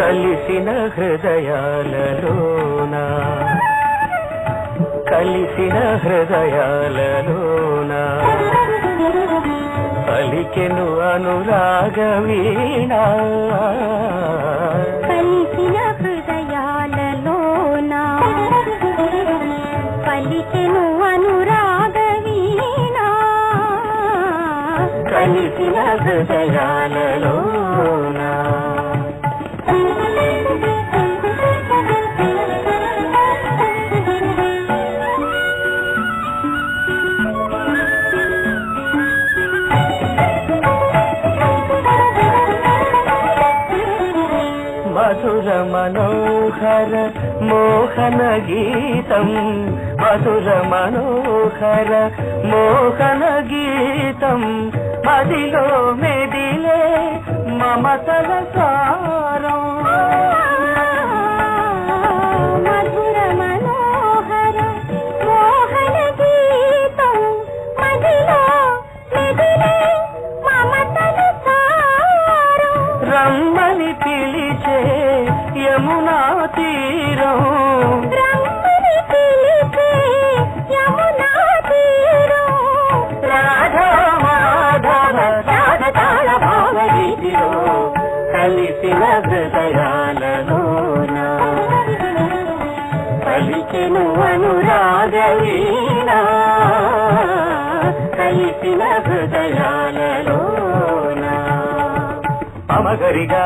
కలిసిన హృదయాలలోన. కలిసిన హృదయాలలోన. పలికెను అనురాగ వీణ. కలిసిన హృదయాలలోన. పలికెను అనురాగ వీణ. కలిసిన హృదయాలలోన. మధుర మనోహర మోహన గీతం మధుర మనోహర మోహన గీతం మదిలో మెదిలే మమతల సారం. మధుర రమ్మని పిలిచే యమునా తీరం. రమ్మని పిలిచే యమునా తీరం. రాధా మాధవ மகரிகா